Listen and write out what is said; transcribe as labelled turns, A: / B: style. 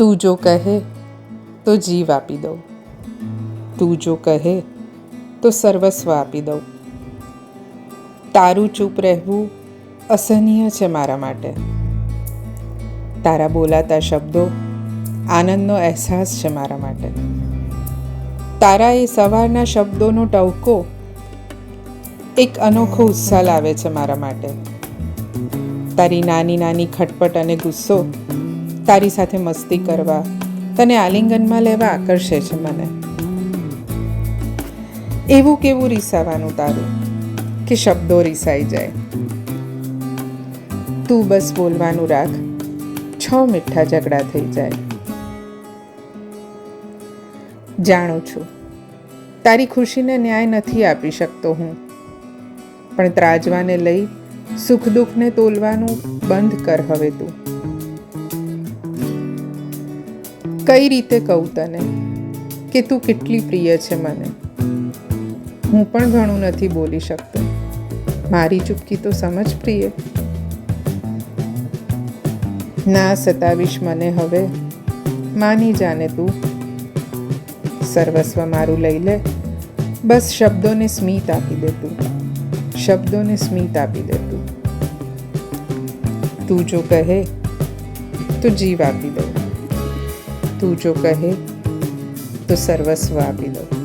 A: તું જો કહે, તો જીવ આપી દઉં. તું જો કહે, તો સર્વસ્વ આપી દઉં. તારું ચૂપ રહેવું અસહનીય છે મારા માટે. તારા બોલાતા શબ્દો આનંદનો અહેસાસ છે મારા માટે. તારા એ સવારના શબ્દોનો ટવકો એક અનોખો ઉત્સાહ લાવે છે મારા માટે. તારી નાની નાની ખટપટ અને ગુસ્સો તારી સાથે મસ્તી કરવા. તને આલિંગનમાં લેવા આકર્ષે છે મને. એવું કેવું રીસાવાનું તારું? કે શબ્દો રીસાઈ જાય? તું બસ બોલવાનું રાખ. છ મીઠા ઝઘડા થઈ જાય. જાણું છું. તારી ખુશીને ન્યાય નથી આપી શકતો હું. પણ ત્રાજવાને લઈ સુખ દુઃખને તોલવાનું બંધ કર હવે તું. કઈ રીતે કહું તને? કે તું કેટલી પ્રિય છે મને? હું પણ ઘણું નથી બોલી શકતો. મારી ચૂપકી તો સમજ પ્રિય. ના સતાવીશ મને હવે. માની જાને તું. સર્વસ્વ મારું લઈ લે. બસ શબ્દોને સ્મિત આપી દે તું. શબ્દોને સ્મિત આપી દે તું. તું જો કહે, તો જીવ આપી દઉં તું જો કહે તો સર્વસ્વ આપી દઉં.